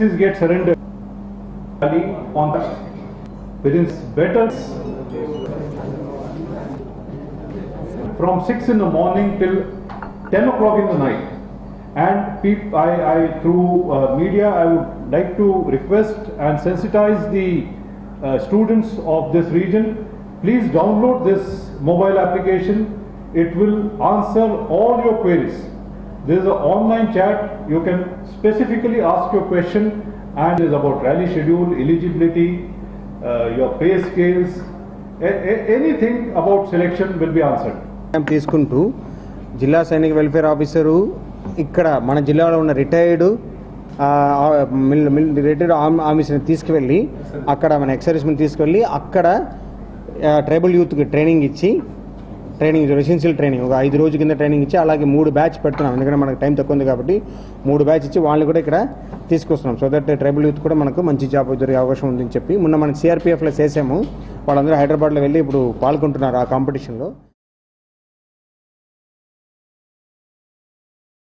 Get surrendered on the within better from 6 in the morning till 10 o'clock in the night. And I, I through uh, media, I would like to request and sensitize the uh, students of this region. Please download this mobile application. It will answer all your queries. There is an online chat. You can specifically ask your question, and it is about rally schedule, eligibility, uh, your pay scales, a- a- anything about selection will be answered. సహాయం తీసుకుంటూ జిల్లా సైనిక welfare officer ఇక్కడ మన జిల్లాలో ఉన్న retired retired ఆఫీసర్ని తీసుకువెళ్ళి అక్కడ మన ఎక్సర్విస్మెన్ తీసుకువెళ్ళి అక్కడ ట్రైబల్ యూత్కి ట్రైనింగ్ ఇచ్చి ట్రైనింగ్ రెసిడెన్షియల్ ట్రైనింగ్. ఒక ఐదు రోజు కింద ట్రైనింగ్ ఇచ్చి అలాగే మూడు బ్యాచ్ పెడుతున్నాం. ఎందుకంటే మనకు టైం తక్కువ ఉంది కాబట్టి మూడు బ్యాచ్ ఇచ్చి వాళ్ళని కూడా ఇక్కడ తీసుకొస్తున్నాం. సో దట్ ట్రైబల్ యూత్ కూడా మనకు మంచి జాబ్ దొరికే అవకాశం ఉందని చెప్పి మొన్న మనం సిఆర్పిఎఫ్లో చేసాము. వాళ్ళందరూ హైదరాబాద్లో వెళ్ళి ఇప్పుడు పాల్గొంటున్నారు ఆ కాంపిటీషన్లో